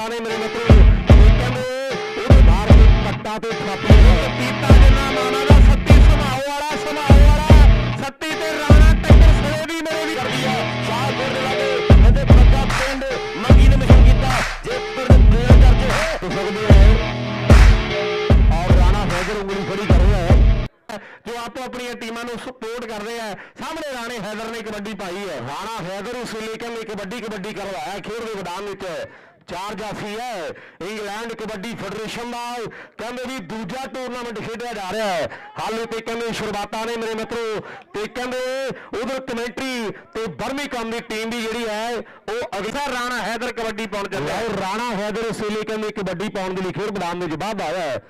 ਸ਼ੁਰੂਆਤਾਂ ਨੇ ਮੇਰੇ ਮਿੱਤਰੋ। ਇਹ ਉਹਦੇ ਬਾਹਰ ਦੇ ਪੱਟਾ ਤੇ ਥਾਪੀ ਪੀਤਾ ਜਿੰਨਾ ਮਾਨਾ ਦਾ, ਸੱਤੀ ਸੁਭਾਅ ਵਾਲਾ ਸੁਭਾਅ ਵਾਲਾ। ਸੱਤੀ ਤੇ ਰਾਣਾ ਟੱਕਰ ਸਲੇ ਦੀ ਮੇਰੇ ਵੀ ਕਰਦੀ ਹੈ ਸ਼ਾਹਪੁਰ ਦੇ ਲਾਗੇ ਕਹਿੰਦੇ ਬੱਗਾ ਪਿੰਡ ਮੰਗੀ ਨੇ ਮਿਸ਼ਨ ਕੀਤਾ। ਜੇ ਪਰ ਦੇ ਕਰਕੇ ਹੋ ਸਕਦੇ ਹੈ ਔਰ ਰਾਣਾ ਹੈਦਰ ਉਂਗਲੀ ਫੜੀ ਕਰ ਰਿਹਾ ਹੈ। ਜੋ ਆਪੋ ਆਪਣੀਆਂ ਟੀਮਾਂ ਨੂੰ ਸਪੋਰਟ ਕਰਦੇ ਆ ਸਾਹਮਣੇ ਰਾਣੇ ਹੈਦਰ ਨੇ ਕਬੱਡੀ ਪਾਈ ਹੈ। ਰਾਣਾ ਹੈਦਰ ਉਸ ਲਈ ਕਹਿੰਦੇ ਕਬੱਡੀ ਕਬੱਡੀ ਕਰਵਾਇਆ ਖੇਡ ਦੇ ਮੈਦਾਨ ਵਿੱਚ। ਚਾਰ ਜਾਫੀ ਹੈ। ਇੰਗਲੈਂਡ ਕਬੱਡੀ ਫੈਡਰੇਸ਼ਨ ਦਾ। ਕਹਿੰਦੇ ਵੀ ਦੂਜਾ ਟੂਰਨਾਮੈਂਟ ਖੇਡਿਆ ਜਾ ਰਿਹਾ ਹੈ। ਹਾਲੇ ਤੇ ਕਹਿੰਦੇ ਸ਼ੁਰੂਆਤਾਂ ਨੇ ਮੇਰੇ ਮਿੱਤਰੋ। ਤੇ ਕਹਿੰਦੇ ਉਧਰ ਕਮੈਂਟਰੀ ਤੇ ਬਰਮਿਕਮ ਦੀ ਟੀਮ ਵੀ ਜਿਹੜੀ ਹੈ, ਉਹ ਅਗਸਾ ਰਾਣਾ ਹੈਦਰ ਕਬੱਡੀ ਪਾਉਣ ਚੱਲਿਆ ਹੈ। ਰਾਣਾ ਹੈਦਰ ਇਸ ਲਈ ਕਹਿੰਦੇ ਕਬੱਡੀ ਪਾਉਣ ਦੇ ਲਈ ਖੇਡ ਮੈਦਾਨ ਵਿੱਚ ਬਾਅਦ ਆਇਆ ਹੈ।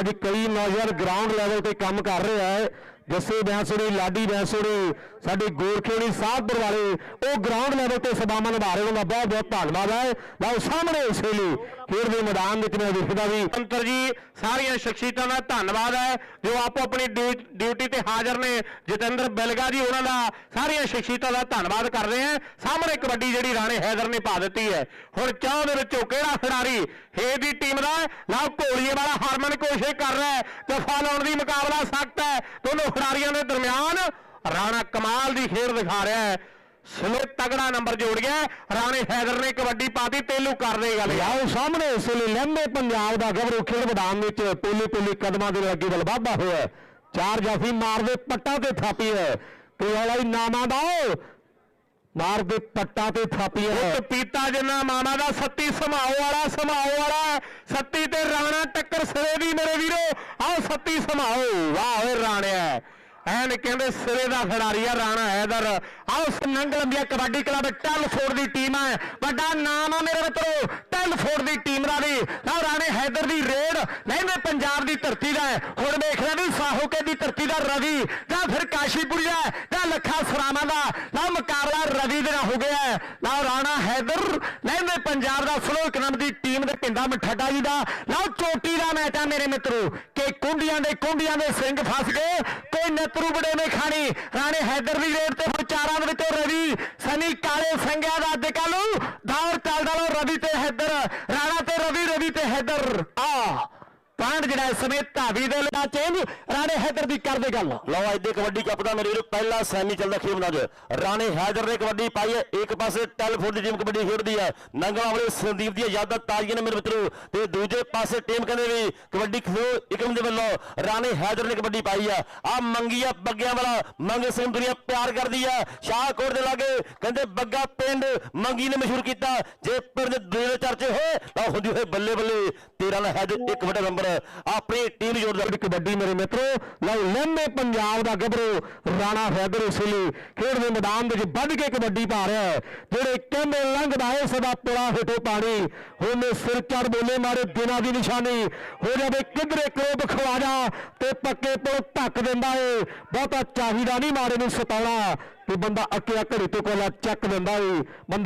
ਅੱਜ ਕਈ ਨੌਜਵਾਨ ਗਰਾਊਂਡ ਲੈਵਲ ਤੇ ਕੰਮ ਕਰ ਰਿਹਾ ਹੈ। ਜੱਸੇ ਬੈਂਸੋੜੀ ਲਾਡੀ ਬੈਂਸੋੜੀ ਸਾਡੇ ਗੋਰਖੇੜੀ ਸਾਹਬਪੁਰ ਵਾਲੇ ਉਹ ਗਰਾਊਂਡ ਲੈਵਲ ਤੇ ਸਦਾਮਾ ਨਿਭਾ ਰਹੇ ਉਹਨਾਂ ਦਾ ਬਹੁਤ ਬਹੁਤ ਧੰਨਵਾਦ ਹੈ। ਲਓ ਸਾਹਮਣੇ ਇਸ ਵੇਲੇ ਖੇਡ ਦੇ ਮੈਦਾਨ ਵਿੱਚ ਮੈਂ ਦੇਖਦਾ ਵੀ ਅੰਤਰ ਜੀ ਸਾਰੀਆਂ ਸ਼ਖਸੀਅਤਾਂ ਦਾ ਧੰਨਵਾਦ ਹੈ, ਜੋ ਆਪੋ ਆਪਣੀ ਡਿਊ- ਡਿਊਟੀ ਤੇ ਹਾਜ਼ਰ ਨੇ। ਜਤਿੰਦਰ ਬਿਲਗਾ ਜੀ, ਉਹਨਾਂ ਦਾ ਸਾਰੀਆਂ ਸ਼ਖਸੀਅਤਾਂ ਦਾ ਧੰਨਵਾਦ ਕਰਦੇ ਹਾਂ। ਸਾਹਮਣੇ ਕਬੱਡੀ ਜਿਹੜੀ ਰਾਣੇ ਹੈਦਰ ਨੇ ਪਾ ਦਿੱਤੀ ਹੈ। ਹੁਣ ਚਾਹ ਦੇ ਵਿੱਚੋਂ ਕਿਹੜਾ ਖਿਡਾਰੀ ਹੇ ਦੀ ਟੀਮ ਦਾ? ਲਓ ਘੋਲੀਏ ਵਾਲਾ ਹਰਮਨ ਕੋਸ਼ਿਸ਼ ਕਰ ਰਿਹਾ ਹੈ। ਦਫਾ ਲਾਉਣ ਦੀ ਮੁਕਾਬਲਾ ਸਖਤ ਹੈ। ਦੋਨੋਂ ਖਿਡਾਰੀਆਂ ਦੇ ਦਰਮਿਆਨ ਰਾਣਾ ਕਮਾਲ ਦੀ ਖੇਡ ਦਿਖਾ ਰਿਹਾ ਹੈ। ਸਲੋ ਤਗੜਾ ਨੰਬਰ ਜੋੜ ਗਿਆ ਰਾਣੇ ਹੈਦਰ ਨੇ ਕਬੱਡੀ ਪਾਤੀ, ਤੇਲੂ ਕਰਦੇ ਗੱਲ। ਆਓ ਸਾਹਮਣੇ ਇਸ ਵੇਲੇ ਲੰਮੇ ਪੰਜਾਬ ਦਾ ਗੱਭਰੂ ਖੇਡ ਮੈਦਾਨ ਵਿੱਚ ਪੋਲੀ ਪੋਲੀ ਕਦਮਾਂ ਦੇ ਲੱਗੇ ਵੱਲ ਵਾਧਾ ਹੋਇਆ ਚਾਰ ਜਾਫੀ ਮਾਰਦੇ, ਪੱਟਾਂ ਤੇ ਥਾਪੀ ਹੈ। ਤੇ ਵਾਲਾ ਹੀ ਨਾਮਾਂ ਦਾ ਮਾਰ ਦੇ ਪੱਟਾਂ ਤੇ ਥਾਪੀ ਹੈ ਪੀਤਾ ਜਿੰਨਾ ਮਾਮਾ ਦਾ, ਸੱਤੀ ਸਮਾਓ ਵਾਲਾ ਸਮਾਓ ਵਾਲਾ ਸੱਤੀ ਤੇ ਰਾਣਾ ਟੱਕਰ ਸਿਰੇ ਦੀ ਮੇਰੇ ਵੀਰੋ। ਆਓ ਸੱਤੀ ਸਮਾਓ। ਵਾਹ ਓਏ ਰਾਣਿਆ ਐਨ ਕਹਿੰਦੇ ਸਿਰੇ ਦਾ ਖਿਡਾਰੀ ਆ ਰਾਣਾ ਹੈਦਰ। ਆਓ ਨੰਗਲੰਬੀਆ ਕਬੱਡੀ ਕਲੱਬ ਟੱਲ ਟੈਲਫੋਰਡ ਦੀ ਟੀਮ ਹੈ। ਵੱਡਾ ਨਾਮ ਆ ਮੇਰੇ ਮਿੱਤਰੋ। ਟੈਲਫੋਰਡ ਦੀ ਟੀਮ ਦਾ ਵੀ ਲਓ ਰਾਣੇ ਹੈਦਰ ਦੀ ਰੇਡ। ਲਹਿੰਦੇ ਪੰਜਾਬ ਦੀ ਧਰਤੀ ਦਾ ਹੈ। ਹੁਣ ਵੇਖ ਵੀ ਸਾਹੋਕੇ ਦੀ ਧਰਤੀ ਦਾ ਰਵੀ, ਜਾਂ ਫਿਰ ਕਾਸ਼ੀਪੁਰੀਆ ਜਾਂ ਲੱਖਾ ਸਰਾਣਾ ਦਾ। ਲਓ ਮੁਕਾਬਲਾ ਰਵੀ ਦੇ ਨਾਲ ਹੋ ਗਿਆ ਹੈ। ਲਓ ਰਾਣਾ ਹੈਦਰ। ਲਹਿੰਦੇ ਪੰਜਾਬ ਦਾ ਸਲੋ ਇੱਕ ਦੀ ਟੀਮ ਦੇ ਪਿੰਡਾ ਮਠੱਡਾ ਜੀ ਦਾ। ਲਓ ਚੋਟੀ ਦਾ ਮੈਚ ਆ ਮੇਰੇ ਮਿੱਤਰੋ, ਕਿ ਕੁੰਡੀਆਂ ਦੇ ਕੁੰਡੀਆਂ ਦੇ ਸਿੰਘ ਫਸ ਗਏ ਕੋਈ ਨਤਰੂ ਬੜੇ ਨੇ ਖਾਣੀ। ਰਾਣੇ ਹੈਦਰ ਦੀ ਰੇਡ ਤੇ ਹੁਣ ਚਾਰਾਂ ਦੇ ਵਿੱਚੋਂ ਰਵੀ ਸਨੀ ਕਾਲੇ ਸਿੰਘਿਆ ਦਾ ਅੱਜ ਕੱਲ੍ਹ ਦੌਰ ਚੱਲਦਾ ਲੋ ਰਵੀ ਤੇ ਹੈਦਰ ਰਾਣਾ ਤੇ ਰਵੀ ਰਵੀ ਤੇ ਹੈਦਰ। ਜਿਹੜਾ ਇਸ ਸਮੇਂ ਧਾਵੀ ਦੇ ਲਈ ਚੇਂਜ ਰਾਣੇ ਹੈਦਰ ਦੀ ਕਰਦੇ ਗੱਲ। ਲਓ ਅੱਜ ਦੇ ਕਬੱਡੀ ਕੱਪ ਦਾ ਮੇਰੇ ਵੀਰੋ ਪਹਿਲਾ ਸੈਮੀ ਚੱਲਦਾ ਖੇਡ ਮੈਦਾਨ ਰਾਣੇ ਹੈਦਰ ਨੇ ਕਬੱਡੀ ਪਾਈ ਹੈ, ਇੱਕ ਪਾਸੇ ਟੈਲੀਫੋਨ ਦੀ ਟੀਮ ਕਬੱਡੀ ਖੇਡਦੀ ਹੈ, ਨੰਗਲਾ ਵਾਲੇ ਸੰਦੀਪ ਦੀਆਂ ਯਾਦਾਂ ਤਾਜ਼ੀਆਂ ਨੇ ਮੇਰੇ ਮਿੱਤਰੋ, ਤੇ ਦੂਜੇ ਪਾਸੇ ਟੀਮ ਕਹਿੰਦੇ ਵੀ ਕਬੱਡੀ ਖੇਡੋ, ਇਕਮ ਦੇ ਵੱਲੋਂ ਰਾਣੇ ਹੈਦਰ ਨੇ ਕਬੱਡੀ ਪਾਈ ਆ ਆ ਬੱਗਿਆਂ ਵਾਲਾ ਮੰਗ ਸਿੰਘ ਦੁਨੀਆ ਪਿਆਰ ਕਰਦੀ ਹੈ ਸ਼ਾਹਕੋਟ ਦੇ ਲਾਗੇ ਕਹਿੰਦੇ ਬੱਗਾ ਪਿੰਡ ਮੰਗੀ ਨੇ ਮਸ਼ਹੂਰ ਕੀਤਾ, ਜੇ ਪਿੰਡ ਦੇ ਦੂਜੇ ਚਰਚੇ ਹੋਏ, ਤਾਂ ਹੁੰਦੀ ਹੋਏ ਬੱਲੇ ਬੱਲੇ, ਤੇਰਾ ਨਾਲ ਹੈਦਰ ਇੱਕ ਵੱਡਾ ਨੰਬਰ। ਆਪਣੀ ਟੀਮ ਜੋੜਦਾ ਕਬੱਡੀ ਕਬੱਡੀ ਮੇਰੇ ਮਿੱਤਰੋ। ਲਓ ਲੰਮੇ ਪੰਜਾਬ ਦਾ ਗੱਭਰੂ ਰਾਣਾ ਹੈਦਰ ਇਸ ਲਈ ਖੇਡ ਦੇ ਮੈਦਾਨ ਵਿੱਚ ਵੱਧ ਕੇ ਕਬੱਡੀ ਪਾ ਰਿਹਾ ਹੈ, ਜਿਹੜੇ ਕਹਿੰਦੇ ਲੰਘਦਾ ਏ ਸਦਾ ਪੁਲਾ ਹੇਠੋਂ ਪਾਣੀ। ਉਹਨੇ ਸਿਰ ਚੜ ਬੋਲੇ ਮਾਰੇ ਦਿਨਾਂ ਦੀ ਨਿਸ਼ਾਨੀ। ਹੋ ਜਾਵੇ ਕਿਧਰੇ ਕੋਬ ਖਵਾਜਾ ਤੇ ਪੱਕੇ ਪੁਲ ਢੱਕ ਦਿੰਦਾ ਏ। ਬਹੁਤਾ ਚਾਹੀਦਾ ਨਹੀਂ ਮਾਰੇ ਨੂੰ ਸਤਾਉਣਾ। ਤੇ ਬੰਦਾ ਅੱਕਿਆ ਘੜੀ ਤੋਂ ਕੋਲਾ ਚੱਕ ਦਿੰਦਾ ਏ। ਬੰਦਾ